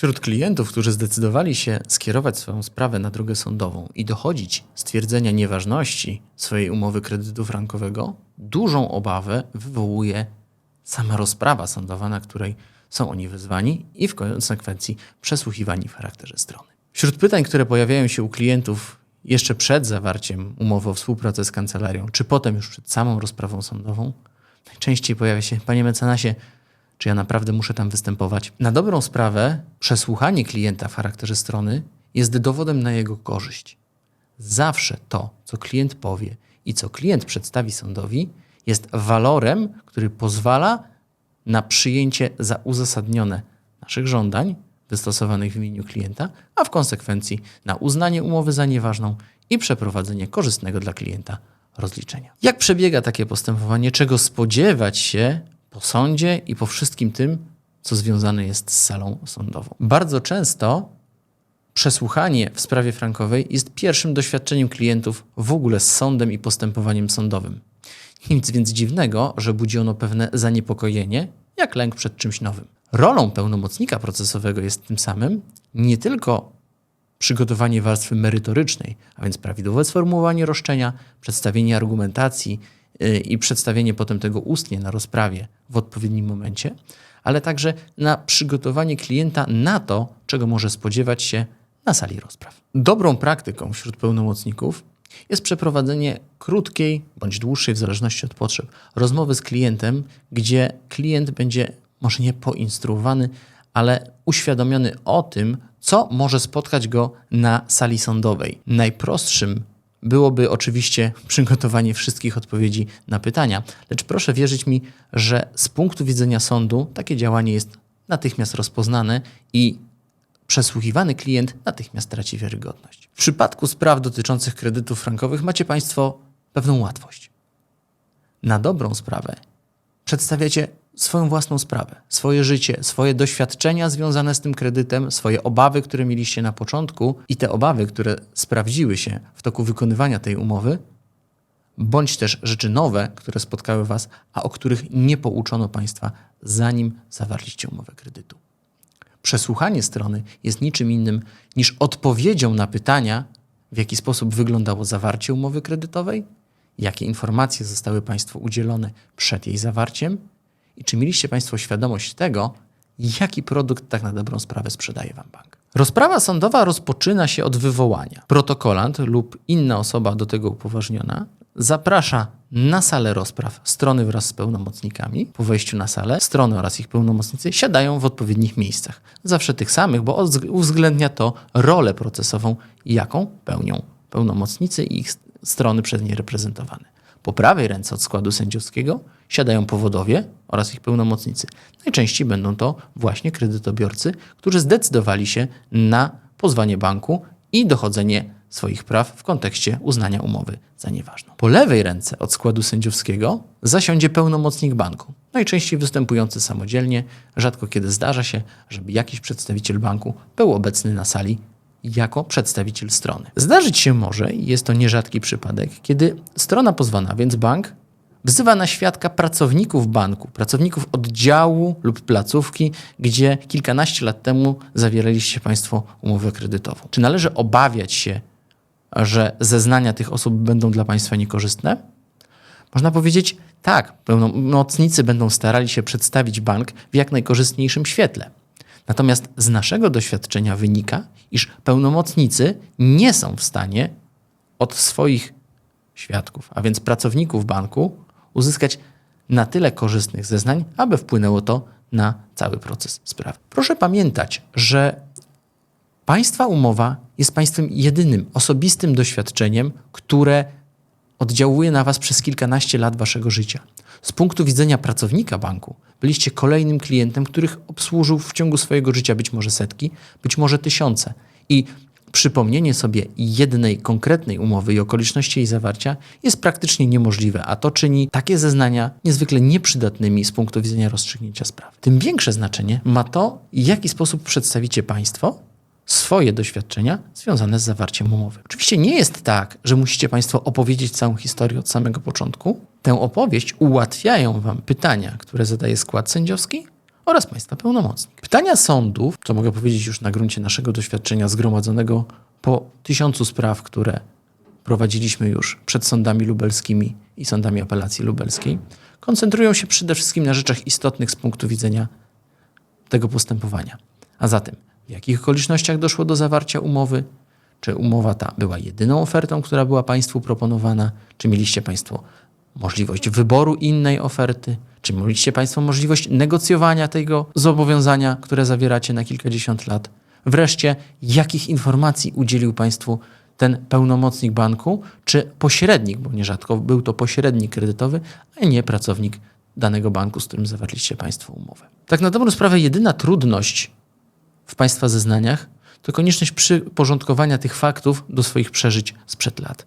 Wśród klientów, którzy zdecydowali się skierować swoją sprawę na drogę sądową i dochodzić stwierdzenia nieważności swojej umowy kredytu frankowego, dużą obawę wywołuje sama rozprawa sądowa, na której są oni wezwani i w konsekwencji przesłuchiwani w charakterze strony. Wśród pytań, które pojawiają się u klientów jeszcze przed zawarciem umowy o współpracy z kancelarią, czy potem już przed samą rozprawą sądową, najczęściej pojawia się, panie mecenasie, czy ja naprawdę muszę tam występować? Na dobrą sprawę, przesłuchanie klienta w charakterze strony jest dowodem na jego korzyść. Zawsze to, co klient powie i co klient przedstawi sądowi, jest walorem, który pozwala na przyjęcie za uzasadnione naszych żądań wystosowanych w imieniu klienta, a w konsekwencji na uznanie umowy za nieważną i przeprowadzenie korzystnego dla klienta rozliczenia. Jak przebiega takie postępowanie? Czego spodziewać się po sądzie i po wszystkim tym, co związane jest z salą sądową? Bardzo często przesłuchanie w sprawie frankowej jest pierwszym doświadczeniem klientów w ogóle z sądem i postępowaniem sądowym. Nic więc dziwnego, że budzi ono pewne zaniepokojenie, jak lęk przed czymś nowym. Rolą pełnomocnika procesowego jest tym samym nie tylko przygotowanie warstwy merytorycznej, a więc prawidłowe sformułowanie roszczenia, przedstawienie argumentacji i przedstawienie potem tego ustnie na rozprawie w odpowiednim momencie, ale także na przygotowanie klienta na to, czego może spodziewać się na sali rozpraw. Dobrą praktyką wśród pełnomocników jest przeprowadzenie krótkiej bądź dłuższej, w zależności od potrzeb, rozmowy z klientem, gdzie klient będzie może nie poinstruowany, ale uświadomiony o tym, co może spotkać go na sali sądowej. Najprostszym byłoby oczywiście przygotowanie wszystkich odpowiedzi na pytania, lecz proszę wierzyć mi, że z punktu widzenia sądu takie działanie jest natychmiast rozpoznane i przesłuchiwany klient natychmiast traci wiarygodność. W przypadku spraw dotyczących kredytów frankowych macie Państwo pewną łatwość. Na dobrą sprawę przedstawiacie swoją własną sprawę, swoje życie, swoje doświadczenia związane z tym kredytem, swoje obawy, które mieliście na początku i te obawy, które sprawdziły się w toku wykonywania tej umowy, bądź też rzeczy nowe, które spotkały Was, a o których nie pouczono Państwa, zanim zawarliście umowę kredytu. Przesłuchanie strony jest niczym innym niż odpowiedzią na pytania, w jaki sposób wyglądało zawarcie umowy kredytowej, jakie informacje zostały Państwu udzielone przed jej zawarciem i czy mieliście Państwo świadomość tego, jaki produkt tak na dobrą sprawę sprzedaje Wam bank. Rozprawa sądowa rozpoczyna się od wywołania. Protokolant lub inna osoba do tego upoważniona zaprasza na salę rozpraw strony wraz z pełnomocnikami. Po wejściu na salę strony oraz ich pełnomocnicy siadają w odpowiednich miejscach. Zawsze tych samych, bo uwzględnia to rolę procesową, jaką pełnią pełnomocnicy i ich strony przez nie reprezentowane. Po prawej ręce od składu sędziowskiego siadają powodowie oraz ich pełnomocnicy. Najczęściej będą to właśnie kredytobiorcy, którzy zdecydowali się na pozwanie banku i dochodzenie swoich praw w kontekście uznania umowy za nieważną. Po lewej ręce od składu sędziowskiego zasiądzie pełnomocnik banku, najczęściej występujący samodzielnie. Rzadko kiedy zdarza się, żeby jakiś przedstawiciel banku był obecny na sali jako przedstawiciel strony. Zdarzyć się może, i jest to nierzadki przypadek, kiedy strona pozwana, więc bank, wzywa na świadka pracowników banku, pracowników oddziału lub placówki, gdzie kilkanaście lat temu zawieraliście Państwo umowę kredytową. Czy należy obawiać się, że zeznania tych osób będą dla Państwa niekorzystne? Można powiedzieć, tak, pełnomocnicy będą starali się przedstawić bank w jak najkorzystniejszym świetle. Natomiast z naszego doświadczenia wynika, iż pełnomocnicy nie są w stanie od swoich świadków, a więc pracowników banku, uzyskać na tyle korzystnych zeznań, aby wpłynęło to na cały proces sprawy. Proszę pamiętać, że państwa umowa jest państwem jedynym, osobistym doświadczeniem, które oddziałuje na Was przez kilkanaście lat Waszego życia. Z punktu widzenia pracownika banku, byliście kolejnym klientem, których obsłużył w ciągu swojego życia być może setki, być może tysiące. I przypomnienie sobie jednej konkretnej umowy i okoliczności jej zawarcia jest praktycznie niemożliwe, a to czyni takie zeznania niezwykle nieprzydatnymi z punktu widzenia rozstrzygnięcia sprawy. Tym większe znaczenie ma to, w jaki sposób przedstawicie Państwo swoje doświadczenia związane z zawarciem umowy. Oczywiście nie jest tak, że musicie Państwo opowiedzieć całą historię od samego początku. Tę opowieść ułatwiają Wam pytania, które zadaje skład sędziowski oraz Państwa pełnomocnik. Pytania sądów, co mogę powiedzieć już na gruncie naszego doświadczenia zgromadzonego po tysiącu spraw, które prowadziliśmy już przed sądami lubelskimi i sądami apelacji lubelskiej, koncentrują się przede wszystkim na rzeczach istotnych z punktu widzenia tego postępowania. A zatem, w jakich okolicznościach doszło do zawarcia umowy? Czy umowa ta była jedyną ofertą, która była Państwu proponowana? Czy mieliście Państwo możliwość wyboru innej oferty? Czy mieliście Państwo możliwość negocjowania tego zobowiązania, które zawieracie na kilkadziesiąt lat? Wreszcie, jakich informacji udzielił Państwu ten pełnomocnik banku, czy pośrednik, bo nierzadko był to pośrednik kredytowy, a nie pracownik danego banku, z którym zawarliście Państwo umowę. Tak na dobrą sprawę, jedyna trudność w Państwa zeznaniach to konieczność przyporządkowania tych faktów do swoich przeżyć sprzed lat.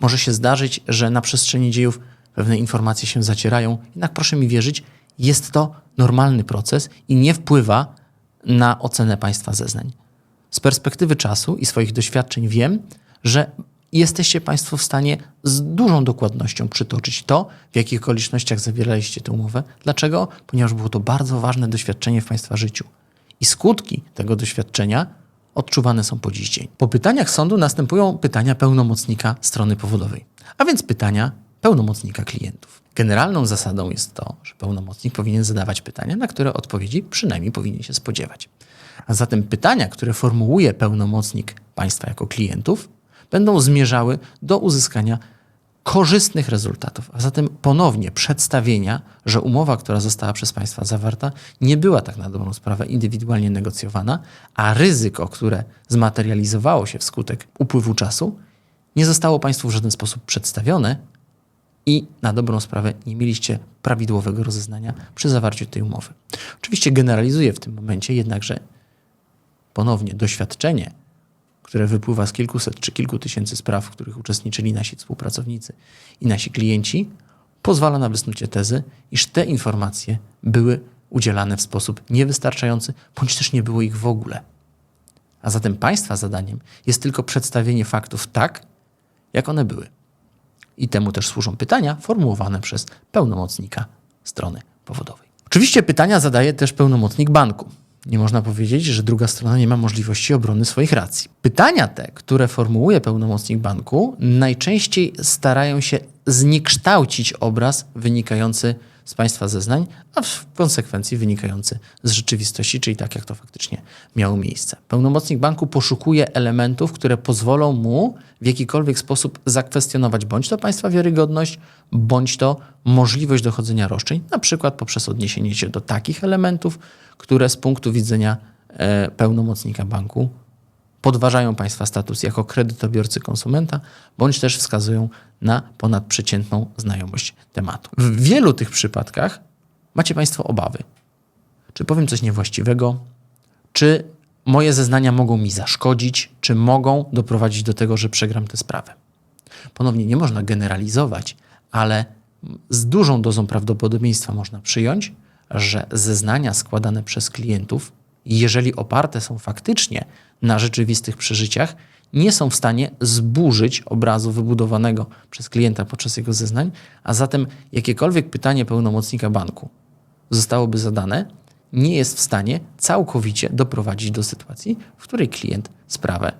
Może się zdarzyć, że na przestrzeni dziejów pewne informacje się zacierają, jednak proszę mi wierzyć, jest to normalny proces i nie wpływa na ocenę Państwa zeznań. Z perspektywy czasu i swoich doświadczeń wiem, że jesteście Państwo w stanie z dużą dokładnością przytoczyć to, w jakich okolicznościach zawieraliście tę umowę. Dlaczego? Ponieważ było to bardzo ważne doświadczenie w Państwa życiu. I skutki tego doświadczenia odczuwane są po dziś dzień. Po pytaniach sądu następują pytania pełnomocnika strony powodowej, a więc pytania pełnomocnika klientów. Generalną zasadą jest to, że pełnomocnik powinien zadawać pytania, na które odpowiedzi przynajmniej powinien się spodziewać. A zatem pytania, które formułuje pełnomocnik państwa jako klientów, będą zmierzały do uzyskania korzystnych rezultatów, a zatem ponownie przedstawienia, że umowa, która została przez Państwa zawarta, nie była tak na dobrą sprawę indywidualnie negocjowana, a ryzyko, które zmaterializowało się wskutek upływu czasu, nie zostało Państwu w żaden sposób przedstawione i na dobrą sprawę nie mieliście prawidłowego rozeznania przy zawarciu tej umowy. Oczywiście generalizuję w tym momencie, jednakże ponownie doświadczenie, które wypływa z kilkuset czy kilku tysięcy spraw, w których uczestniczyli nasi współpracownicy i nasi klienci, pozwala na wysnucie tezy, iż te informacje były udzielane w sposób niewystarczający, bądź też nie było ich w ogóle. A zatem Państwa zadaniem jest tylko przedstawienie faktów tak, jak one były. I temu też służą pytania formułowane przez pełnomocnika strony powodowej. Oczywiście pytania zadaje też pełnomocnik banku. Nie można powiedzieć, że druga strona nie ma możliwości obrony swoich racji. Pytania te, które formułuje pełnomocnik banku, najczęściej starają się zniekształcić obraz wynikający z państwa zeznań, a w konsekwencji wynikający z rzeczywistości, czyli tak, jak to faktycznie miało miejsce. Pełnomocnik banku poszukuje elementów, które pozwolą mu w jakikolwiek sposób zakwestionować bądź to państwa wiarygodność, bądź to możliwość dochodzenia roszczeń, na przykład poprzez odniesienie się do takich elementów, które z punktu widzenia e, pełnomocnika banku podważają Państwa status jako kredytobiorcy konsumenta, bądź też wskazują na ponadprzeciętną znajomość tematu. W wielu tych przypadkach macie Państwo obawy. Czy powiem coś niewłaściwego? Czy moje zeznania mogą mi zaszkodzić? Czy mogą doprowadzić do tego, że przegram tę sprawę? Ponownie nie można generalizować, ale z dużą dozą prawdopodobieństwa można przyjąć, że zeznania składane przez klientów, jeżeli oparte są faktycznie na rzeczywistych przeżyciach, nie są w stanie zburzyć obrazu wybudowanego przez klienta podczas jego zeznań, a zatem jakiekolwiek pytanie pełnomocnika banku zostałoby zadane, nie jest w stanie całkowicie doprowadzić do sytuacji, w której klient sprawę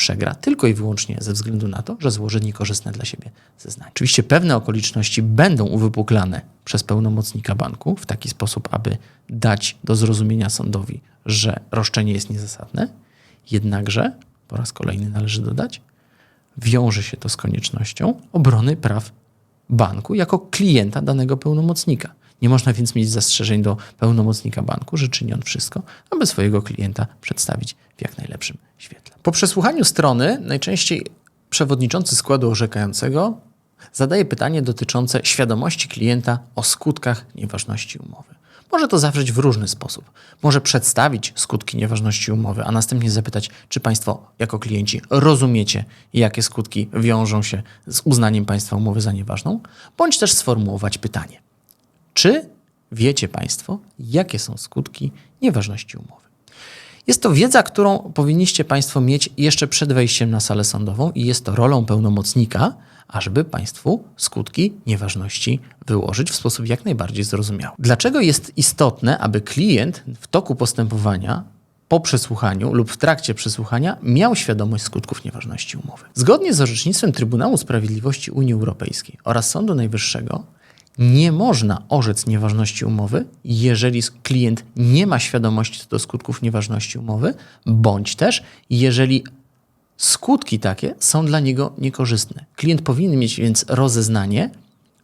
przegra tylko i wyłącznie ze względu na to, że złoży niekorzystne dla siebie zeznanie. Oczywiście pewne okoliczności będą uwypuklane przez pełnomocnika banku w taki sposób, aby dać do zrozumienia sądowi, że roszczenie jest niezasadne, jednakże, po raz kolejny należy dodać, wiąże się to z koniecznością obrony praw banku jako klienta danego pełnomocnika. Nie można więc mieć zastrzeżeń do pełnomocnika banku, że czyni on wszystko, aby swojego klienta przedstawić w jak najlepszym świetle. Po przesłuchaniu strony najczęściej przewodniczący składu orzekającego zadaje pytanie dotyczące świadomości klienta o skutkach nieważności umowy. Może to zawrzeć w różny sposób. Może przedstawić skutki nieważności umowy, a następnie zapytać, czy Państwo jako klienci rozumiecie, jakie skutki wiążą się z uznaniem Państwa umowy za nieważną, bądź też sformułować pytanie. Czy wiecie Państwo, jakie są skutki nieważności umowy? Jest to wiedza, którą powinniście Państwo mieć jeszcze przed wejściem na salę sądową i jest to rolą pełnomocnika, ażeby Państwu skutki nieważności wyłożyć w sposób jak najbardziej zrozumiały. Dlaczego jest istotne, aby klient w toku postępowania po przesłuchaniu lub w trakcie przesłuchania miał świadomość skutków nieważności umowy. Zgodnie z orzecznictwem Trybunału Sprawiedliwości Unii Europejskiej oraz Sądu Najwyższego nie można orzec nieważności umowy, jeżeli klient nie ma świadomości co do skutków nieważności umowy, bądź też jeżeli skutki takie są dla niego niekorzystne. Klient powinien mieć więc rozeznanie,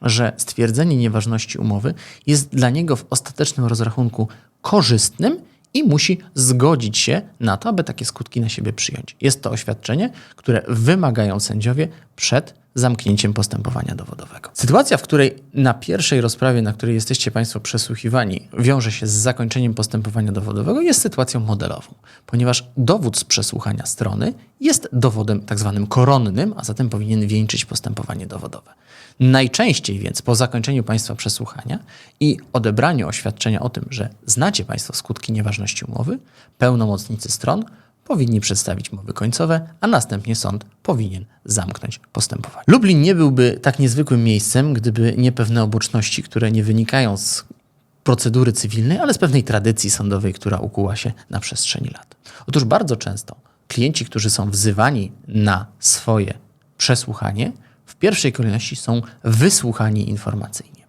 że stwierdzenie nieważności umowy jest dla niego w ostatecznym rozrachunku korzystnym i musi zgodzić się na to, aby takie skutki na siebie przyjąć. Jest to oświadczenie, które wymagają sędziowie przed zamknięciem postępowania dowodowego. Sytuacja, w której na pierwszej rozprawie, na której jesteście Państwo przesłuchiwani, wiąże się z zakończeniem postępowania dowodowego, jest sytuacją modelową, ponieważ dowód z przesłuchania strony jest dowodem tak zwanym koronnym, a zatem powinien wieńczyć postępowanie dowodowe. Najczęściej więc po zakończeniu Państwa przesłuchania i odebraniu oświadczenia o tym, że znacie Państwo skutki nieważności umowy, pełnomocnicy stron powinni przedstawić mowy końcowe, a następnie sąd powinien zamknąć postępowanie. Lublin nie byłby tak niezwykłym miejscem, gdyby nie pewne oboczności, które nie wynikają z procedury cywilnej, ale z pewnej tradycji sądowej, która ukuła się na przestrzeni lat. Otóż bardzo często klienci, którzy są wzywani na swoje przesłuchanie, w pierwszej kolejności są wysłuchani informacyjnie.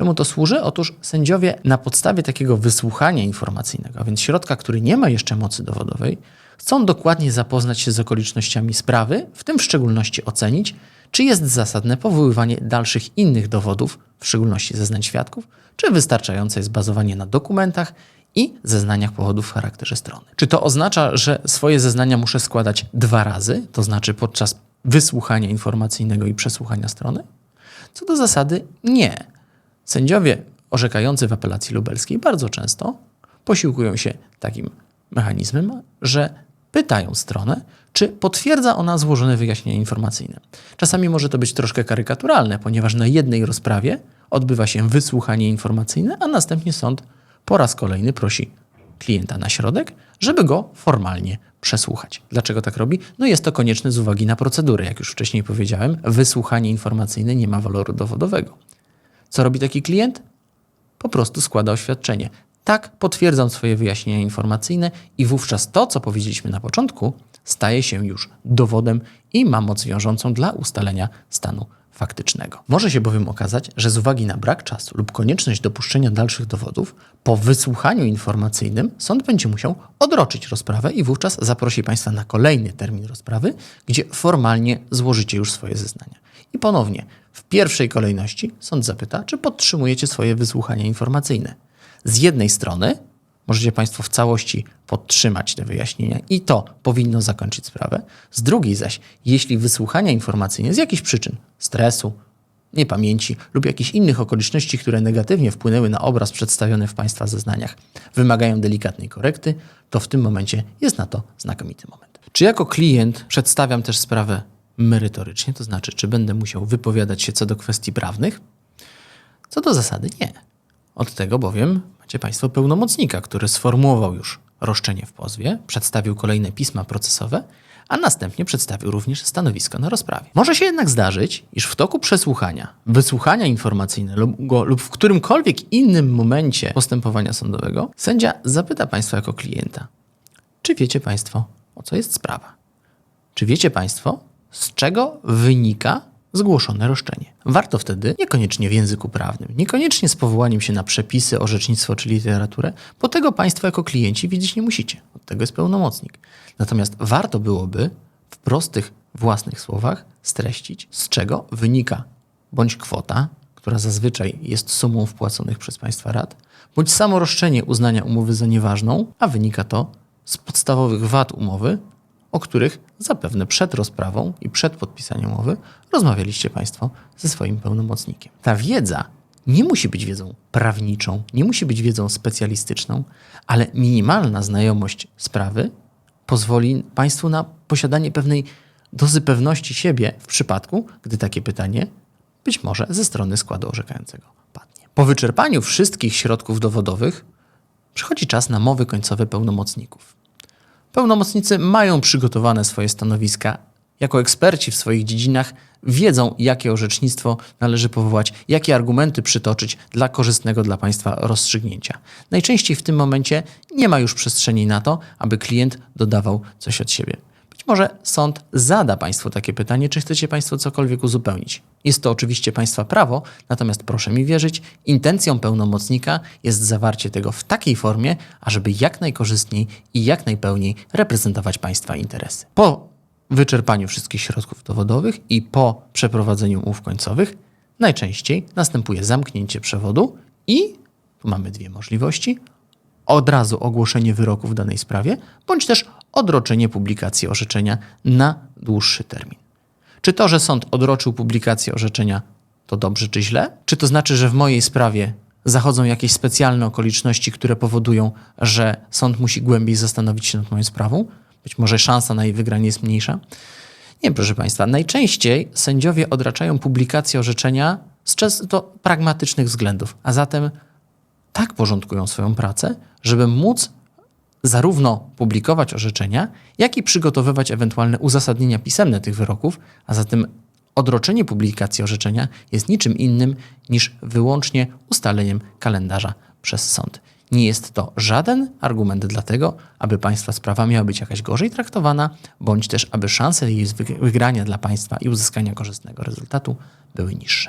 Czemu to służy? Otóż sędziowie na podstawie takiego wysłuchania informacyjnego, a więc środka, który nie ma jeszcze mocy dowodowej, chcą dokładnie zapoznać się z okolicznościami sprawy, w tym w szczególności ocenić, czy jest zasadne powoływanie dalszych innych dowodów, w szczególności zeznań świadków, czy wystarczające jest bazowanie na dokumentach i zeznaniach powodów w charakterze strony. Czy to oznacza, że swoje zeznania muszę składać dwa razy, to znaczy podczas wysłuchania informacyjnego i przesłuchania strony? Co do zasady, nie. Sędziowie orzekający w apelacji lubelskiej bardzo często posiłkują się takim mechanizmem, że pytają stronę, czy potwierdza ona złożone wyjaśnienia informacyjne. Czasami może to być troszkę karykaturalne, ponieważ na jednej rozprawie odbywa się wysłuchanie informacyjne, a następnie sąd po raz kolejny prosi klienta na środek, żeby go formalnie przesłuchać. Dlaczego tak robi? No jest to konieczne z uwagi na procedurę. Jak już wcześniej powiedziałem, wysłuchanie informacyjne nie ma waloru dowodowego. Co robi taki klient? Po prostu składa oświadczenie. Tak, potwierdzam swoje wyjaśnienia informacyjne i wówczas to, co powiedzieliśmy na początku, staje się już dowodem i ma moc wiążącą dla ustalenia stanu faktycznego. Może się bowiem okazać, że z uwagi na brak czasu lub konieczność dopuszczenia dalszych dowodów, po wysłuchaniu informacyjnym sąd będzie musiał odroczyć rozprawę i wówczas zaprosi Państwa na kolejny termin rozprawy, gdzie formalnie złożycie już swoje zeznania. I ponownie, w pierwszej kolejności sąd zapyta, czy podtrzymujecie swoje wysłuchania informacyjne. Z jednej strony możecie Państwo w całości podtrzymać te wyjaśnienia i to powinno zakończyć sprawę. Z drugiej zaś, jeśli wysłuchania informacyjne z jakichś przyczyn, stresu, niepamięci lub jakichś innych okoliczności, które negatywnie wpłynęły na obraz przedstawiony w Państwa zeznaniach, wymagają delikatnej korekty, to w tym momencie jest na to znakomity moment. Czy jako klient przedstawiam też sprawę merytorycznie, to znaczy, czy będę musiał wypowiadać się co do kwestii prawnych? Co do zasady nie. Od tego bowiem macie Państwo pełnomocnika, który sformułował już roszczenie w pozwie, przedstawił kolejne pisma procesowe, a następnie przedstawił również stanowisko na rozprawie. Może się jednak zdarzyć, iż w toku przesłuchania, wysłuchania informacyjnego lub, lub w którymkolwiek innym momencie postępowania sądowego sędzia zapyta Państwa jako klienta, czy wiecie Państwo, o co jest sprawa? Czy wiecie Państwo, z czego wynika zgłoszone roszczenie. Warto wtedy, niekoniecznie w języku prawnym, niekoniecznie z powołaniem się na przepisy, orzecznictwo czy literaturę, bo tego Państwo jako klienci widzieć nie musicie. Od tego jest pełnomocnik. Natomiast warto byłoby w prostych, własnych słowach streścić, z czego wynika bądź kwota, która zazwyczaj jest sumą wpłaconych przez Państwa rad, bądź samo roszczenie uznania umowy za nieważną, a wynika to z podstawowych wad umowy, o których zapewne przed rozprawą i przed podpisaniem umowy rozmawialiście Państwo ze swoim pełnomocnikiem. Ta wiedza nie musi być wiedzą prawniczą, nie musi być wiedzą specjalistyczną, ale minimalna znajomość sprawy pozwoli Państwu na posiadanie pewnej dozy pewności siebie w przypadku, gdy takie pytanie być może ze strony składu orzekającego padnie. Po wyczerpaniu wszystkich środków dowodowych przychodzi czas na mowy końcowe pełnomocników. Pełnomocnicy mają przygotowane swoje stanowiska jako eksperci w swoich dziedzinach wiedzą, jakie orzecznictwo należy powołać, jakie argumenty przytoczyć dla korzystnego dla państwa rozstrzygnięcia. Najczęściej w tym momencie nie ma już przestrzeni na to, aby klient dodawał coś od siebie. Być może sąd zada Państwu takie pytanie, czy chcecie Państwo cokolwiek uzupełnić. Jest to oczywiście Państwa prawo, natomiast proszę mi wierzyć, intencją pełnomocnika jest zawarcie tego w takiej formie, ażeby jak najkorzystniej i jak najpełniej reprezentować Państwa interesy. Po wyczerpaniu wszystkich środków dowodowych i po przeprowadzeniu umów końcowych najczęściej następuje zamknięcie przewodu i tu mamy dwie możliwości od razu ogłoszenie wyroku w danej sprawie, bądź też odroczenie publikacji orzeczenia na dłuższy termin. Czy to, że sąd odroczył publikację orzeczenia, to dobrze czy źle? Czy to znaczy, że w mojej sprawie zachodzą jakieś specjalne okoliczności, które powodują, że sąd musi głębiej zastanowić się nad moją sprawą? Być może szansa na jej wygranie jest mniejsza? Nie, proszę Państwa. Najczęściej sędziowie odraczają publikację orzeczenia z często pragmatycznych względów, a zatem tak porządkują swoją pracę, żeby móc zarówno publikować orzeczenia, jak i przygotowywać ewentualne uzasadnienia pisemne tych wyroków, a zatem odroczenie publikacji orzeczenia jest niczym innym niż wyłącznie ustaleniem kalendarza przez sąd. Nie jest to żaden argument dla tego, aby Państwa sprawa miała być jakaś gorzej traktowana, bądź też aby szanse jej wygrania dla Państwa i uzyskania korzystnego rezultatu były niższe.